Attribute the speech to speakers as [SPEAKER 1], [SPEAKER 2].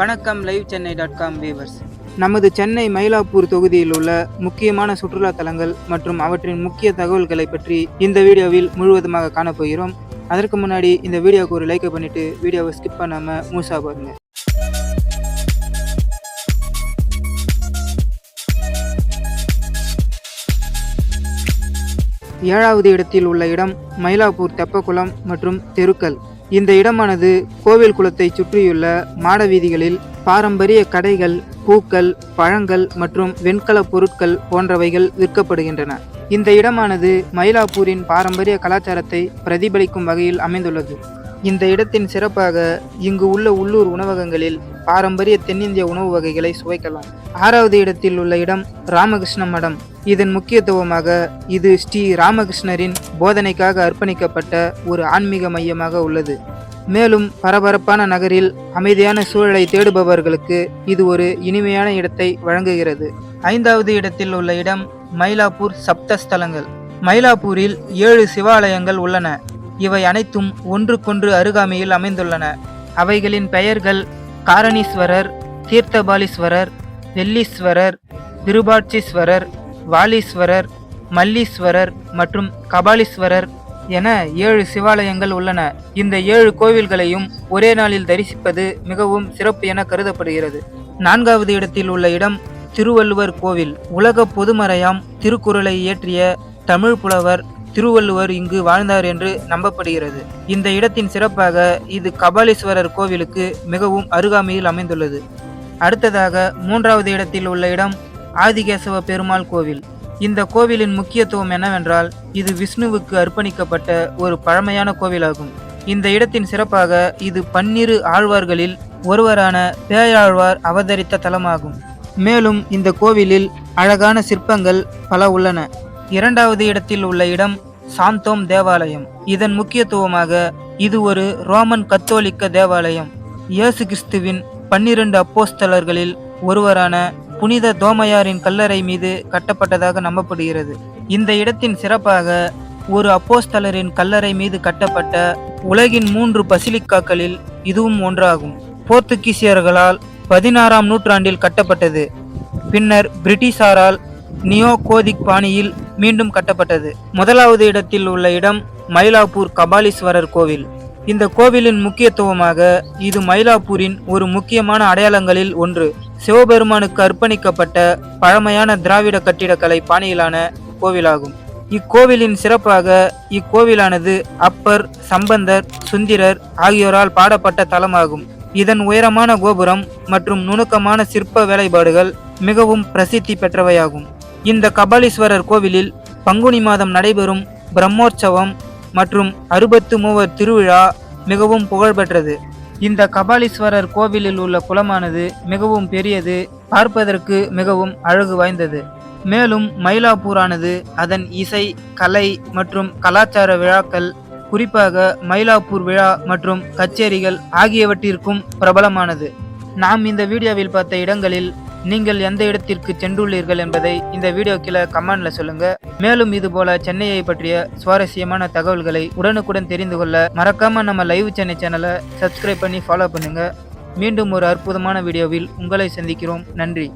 [SPEAKER 1] வணக்கம் live Chennai dot com viewers நமது சென்னை மயிலாப்பூர் தொகுதியில் உள்ள முக்கியமான சுற்றுலா தலங்கள் மற்றும் அவற்றின் முக்கிய தகவல்களை பற்றி இந்த வீடியோவில் முழுவதுமாக காணப்போகிறோம். அதற்கு முன்னாடி இந்த வீடியோவுக்கு ஒரு லைக் பண்ணிட்டு வீடியோவை ஸ்கிப் பண்ணாமல் முழுசா பாருங்க. ஏழாவது இடத்தில் உள்ள இடம் மயிலாப்பூர் தெப்பக்குளம் மற்றும் தெருக்கள். இந்த இடமானது கோவில் குளத்தை சுற்றியுள்ள மாட வீதிகளில் பாரம்பரிய கடைகள் பூக்கள் பழங்கள் மற்றும் வெண்கல பொருட்கள் போன்றவைகள் விற்கப்படுகின்றன. இந்த இடமானது மயிலாப்பூரின் பாரம்பரிய கலாச்சாரத்தை பிரதிபலிக்கும் வகையில் அமைந்துள்ளது. இந்த இடத்தின் சிறப்பாக இங்கு உள்ள உள்ளூர் உணவகங்களில் பாரம்பரிய தென்னிந்திய உணவு வகைகளை சுவைக்கலாம். ஆறாவது இடத்தில் உள்ள இடம் ராமகிருஷ்ண மடம். இதன் முக்கியத்துவமாக இது ஸ்ரீ ராமகிருஷ்ணரின் போதனைக்காக அர்ப்பணிக்கப்பட்ட ஒரு ஆன்மீக மையமாக உள்ளது. மேலும் பரபரப்பான நகரில் அமைதியான சூழலை தேடுபவர்களுக்கு இது ஒரு இனிமையான இடத்தை வழங்குகிறது. ஐந்தாவது இடத்தில் உள்ள இடம் மயிலாப்பூர் சப்தஸ்தலங்கள். மயிலாப்பூரில் ஏழு சிவாலயங்கள் உள்ளன. இவை அனைத்தும் ஒன்றுக்கொன்று அருகாமையில் அமைந்துள்ளன. அவைகளின் பெயர்கள் காரணீஸ்வரர் தீர்த்தபாலீஸ்வரர் வெள்ளீஸ்வரர் திருபாட்சீஸ்வரர் வாலீஸ்வரர் மல்லீஸ்வரர் மற்றும் கபாலீஸ்வரர் என ஏழு சிவாலயங்கள் உள்ளன. இந்த ஏழு கோவில்களையும் ஒரே நாளில் தரிசிப்பது மிகவும் சிறப்பு என கருதப்படுகிறது. நான்காவது இடத்தில் உள்ள இடம் திருவள்ளுவர் கோவில். உலக பொதுமறையாம் திருக்குறளை இயற்றிய தமிழ் புலவர் திருவள்ளுவர் இங்கு வாழ்ந்தார் என்று நம்பப்படுகிறது. இந்த இடத்தின் சிறப்பாக இது கபாலீஸ்வரர் கோவிலுக்கு மிகவும் அருகாமையில் அமைந்துள்ளது. அடுத்ததாக மூன்றாவது இடத்தில் உள்ள இடம் ஆதிகேசவ பெருமாள் கோவில். இந்த கோவிலின் முக்கியத்துவம் என்னவென்றால் இது விஷ்ணுவுக்கு அர்ப்பணிக்கப்பட்ட ஒரு பழமையான கோவிலாகும். இந்த இடத்தின் சிறப்பாக இது பன்னிரு ஆழ்வார்களில் ஒருவரான பேயாழ்வார் அவதரித்த தலமாகும். மேலும் இந்த கோவிலில் அழகான சிற்பங்கள் பல உள்ளன. இரண்டாவது இடத்தில் உள்ள இடம் சாந்தோம் தேவாலயம். இதன் முக்கியத்துவமாக இது ஒரு ரோமன் கத்தோலிக்க தேவாலயம். இயேசு கிறிஸ்துவின் பன்னிரண்டு அப்போஸ்தலர்களில் ஒருவரான புனித தோமையாரின் கல்லறை மீது கட்டப்பட்டதாக நம்பப்படுகிறது. இந்த இடத்தின் சிறப்பாக ஒரு அப்போஸ்தலரின் கல்லறை மீது கட்டப்பட்ட உலகின் மூன்று பசிலிக்காக்களில் இதுவும் ஒன்றாகும். போர்த்துகீசியர்களால் பதினாறாம் நூற்றாண்டில் கட்டப்பட்டது. பின்னர் பிரிட்டிஷாரால் நியோ கோதிக் பாணியில் மீண்டும் கட்டப்பட்டது. முதலாவது இடத்தில் உள்ள இடம் மயிலாப்பூர் கபாலீஸ்வரர் கோவில். இந்த கோவிலின் முக்கியத்துவமாக இது மயிலாப்பூரின் ஒரு முக்கியமான அடையாளங்களில் ஒன்று. சிவபெருமானுக்கு அர்ப்பணிக்கப்பட்ட பழமையான திராவிட கட்டிடக்கலை பாணியிலான கோவிலாகும். இக்கோவிலின் சிறப்பாக இக்கோவிலானது அப்பர் சம்பந்தர் சுந்திரர் ஆகியோரால் பாடப்பட்ட தலமாகும். இதன் உயரமான கோபுரம் மற்றும் நுணுக்கமான சிற்ப வேலைப்பாடுகள் மிகவும் பிரசித்தி பெற்றவையாகும். இந்த கபாலீஸ்வரர் கோவிலில் பங்குனி மாதம் நடைபெறும் பிரம்மோற்சவம் மற்றும் அறுபத்து மூவர் திருவிழா மிகவும் புகழ்பெற்றது இந்த கபாலீஸ்வரர் கோவிலில் உள்ள குளமானது மிகவும் பெரியது பார்ப்பதற்கு மிகவும் அழகு வாய்ந்தது. மேலும் மயிலாப்பூரானது அதன் இசை கலை மற்றும் கலாச்சார விழாக்கள் குறிப்பாக மயிலாப்பூர் விழா மற்றும் கச்சேரிகள் ஆகியவற்றிற்கும் பிரபலமானது. நாம் இந்த வீடியோவில் பார்த்த இடங்களில் நீங்கள் எந்த இடத்திற்கு சென்றுள்ளீர்கள் என்பதை இந்த வீடியோ கீழே கமெண்ட்ல சொல்லுங்க. மேலும் இது போல சென்னையை பற்றிய சுவாரஸ்யமான தகவல்களை உடனுக்குடன் தெரிந்து கொள்ள மறக்காம நம்ம லைவ் சென்னை சேனலை சப்ஸ்கிரைப் பண்ணி ஃபாலோ பண்ணுங்க. மீண்டும் ஒரு அற்புதமான வீடியோவில் உங்களை சந்திக்கிறோம். நன்றி.